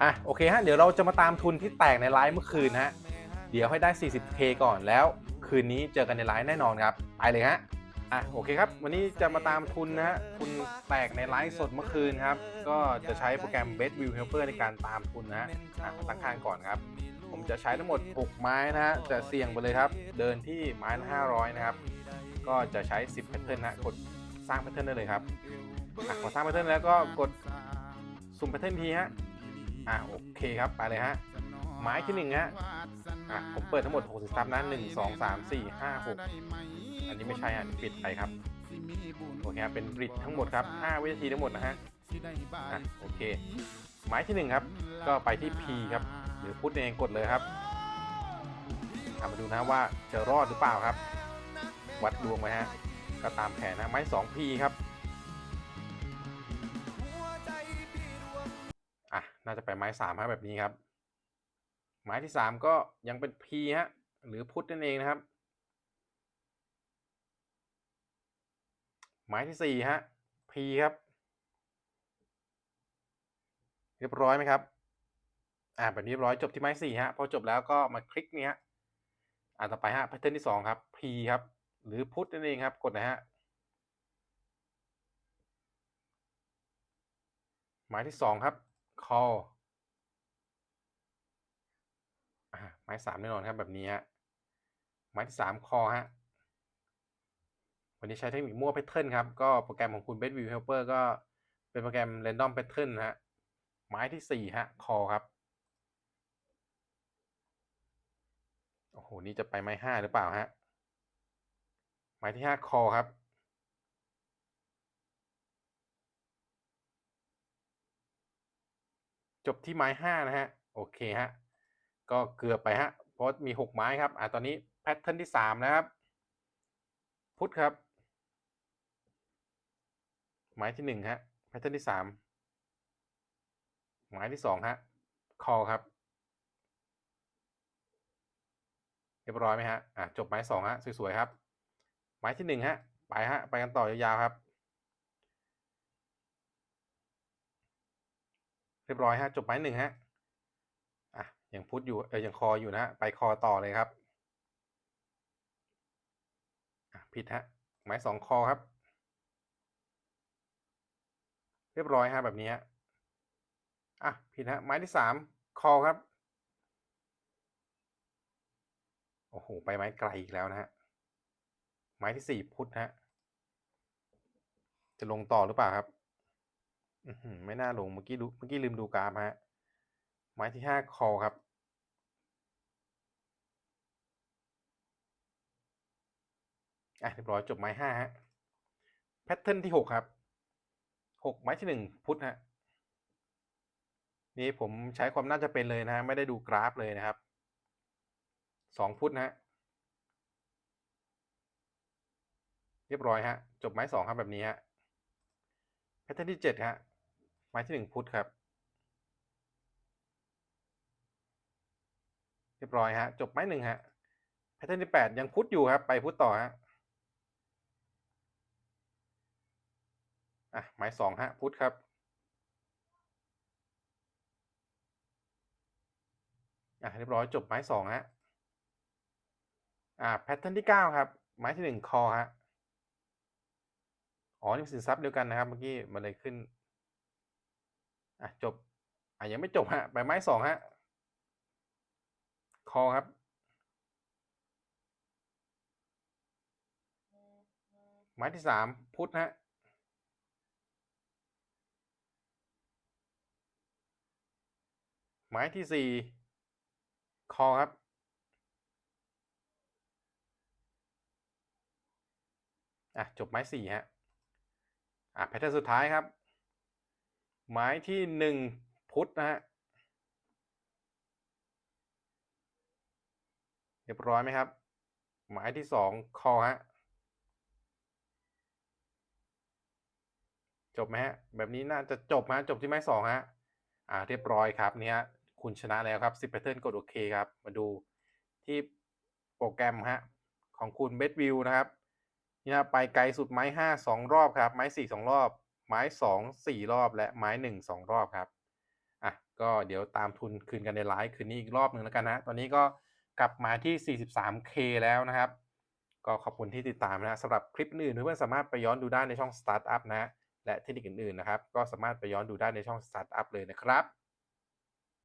อะโอเคฮะเดี๋ยวเราจะมาตามทุนที่แตกในไลฟ์เมื่อคืนฮะเดี๋ยวให้ได้ 40k ก่อนแล้ว คืนนี้เจอกันในไลฟ์แน่นอนครับไปเลยฮะอะโอเคครับ วันนี้จะมาตามทุนนะฮะทุนแตกในไลฟ์สดเมื่อคืนครับ ก็จะใช้โปรแกรม Best View Helper ในการตามทุนนะฮะอะตั้งค่างก่อนครับ ผมจะใช้ทั้งหมด 6 ไม้นะฮะจะเสี่ยงไปเลยครับ เดินที่ไม้ละ500 นะครับ ก็จะใช้ 10 แพทเทิร์นนะกดสร้างแพทเทิร์นได้เลยครับอะพอสร้างแพทเทิร์นแล้วก็กดสุ่มแพทเทิร์นทีฮะ อะโอเคครับไปเลยฮะไม้ที่หนึ่งฮะอะผมเปิดทั้งหมด60ซับนะหนึ่งสองสามสี่ห้าหกอันนี้ไม่ใช่ฮะปิดไปครับโอเคครับเป็นบริดทั้งหมดครับ5วินาทีทั้งหมดนะฮะอะโอเคไม้ที่หนึ่งครับ ก็ไปที่ P ครับหรือพูดเองกดเลยครับามาดูนะว่าจะรอดหรือเปล่าครับ วัดดวงไว้ฮะก็ตามแผนนะไม้ 2P ครับ น่าจะไปไม้3ครับแบบนี้ครับไม้ที่3ก็ยังเป็น P ฮะหรือพุทธนั่นเองนะครับไม้ที่4ฮะ P ครับ เรียบร้อยไหมครับอ่าแบบนี้เรียบร้อยจบที่ไม้4ฮะพอจบแล้วก็มาคลิกนี้ฮะอ่าต่อไปฮะแพทเทิร์นที่2ครับ P ครับ หรือพุทธนั่นเองครับ กดนะฮะหมายที่2ครับ call อ่าหมาย3แน่นอนครับแบบนี้ฮะหมายที่3 call ฮะวันนี้ใช้เทคนิคมั่วแพทเทิร์นครับ ก็โปรแกรมของคุณ Best View Helper ก็เป็นโปรแกรม Random Pattern นะฮะหมายที่4ฮะ call ครับโอ้โหนี่จะไปไม้5หรือเปล่าฮะหมายที่5 call ครับ จบที่ไม้5นะฮะ โอเคฮะ ก็เกือบไปฮะ เพราะมี6ไม้ครับ อ่าตอนนี้แพทเทิร์นที่3นะครับ พุทธครับหมายที่1ฮะ แพทเทิร์นที่3หมายที่2ฮะ call ครับ เรียบร้อยไหมฮะ อะจบไม้สองฮะ สวยๆครับ ไม้ที่หนึ่งฮะ ไปฮะ ไปกันต่อยาวๆครับ เรียบร้อยฮะจบไม้หนึ่งฮะอะยังพุทธอยู่เออยังคออยู่นะฮะไปคอต่อเลยครับอะผิดฮะไม้สองคอครับ เรียบร้อยฮะแบบนี้ฮะอะผิดฮะไม้ที่สามคอครับโอ้โหไปไม้ไกลอีกแล้วนะฮะไม้ที่สี่พุทธฮะจะลงต่อหรือเปล่าครับ อือหือไม่น่าลงเมื่อกี้ดูเมื่อกี้ลืมดูกราฟฮะไม้ที่ห้าคอครับ อะเรียบร้อยจบไม้ห้าฮะแพทเทิร์นที่หกครับหกไม้ที่หนึ่งพุทธฮะนี่ผมใช้ความน่าจะเป็นเลยนะฮะไม่ได้ดูกราฟเลยนะครับสองพุทธนะฮะเรียบร้อยฮะจบไม้สองครับแบบนี้ฮะแพทเทิร์นที่เจ็ดฮะ ไม้ที่หนึ่งพุทธครับ เรียบร้อยฮะ จบไม้หนึ่งฮะแพทเทิร์นที่แปดยังพุทธอยู่ครับ ไปพุทธต่อฮะอะไม้สองฮะพุทธครับ อะเรียบร้อยจบไม้สองฮะอ่าแพทเทิร์นที่เก้าครับ ไม้ที่หนึ่งคอฮะอ๋อนี่สินทรัพย์เดียวกันนะครับ เมื่อกี้มันเลยขึ้น อะจบอะยังไม่จบฮะไปไม้สองฮะคอครับ ไม้ที่สามพุทธฮะไม้ที่สี่คอครับ อะ จบไม้สี่ฮะ อะ แพทเทิร์นสุดท้ายครับ ไม้ที่หนึ่งพุทธนะฮะเรียบร้อยไหมครับ หมายที่สองคอฮะจบไหมฮะแบบนี้น่าจะจบฮะจบที่ไม้สองฮะอ่าเรียบร้อยครับเนี่ยคุณชนะแล้วครับ10 pattern กดโอเคครับ มาดูที่โปรแกรมฮะของคุณ b e d v i e w นะครับนี่นะไปไกลสุดไม้ห้าสองรอบครับ ไม้สี่สองรอบ ไม้สองสี่รอบและไม้หนึ่งสองรอบครับอะก็เดี๋ยวตามทุนคืนกันในไลฟ์คืนนี้อีกรอบหนึ่งแล้วกันนะ ตอนนี้ก็กลับมาที่ 43K แล้วนะครับ ก็ขอบคุณที่ติดตามนะสำหรับคลิปอื่นเพื่อนๆสามารถไปย้อนดูได้ในช่อง Startup นะและเทคนิคอื่นๆนะครับ ก็สามารถไปย้อนดูได้ในช่อง Startup เลยนะครับ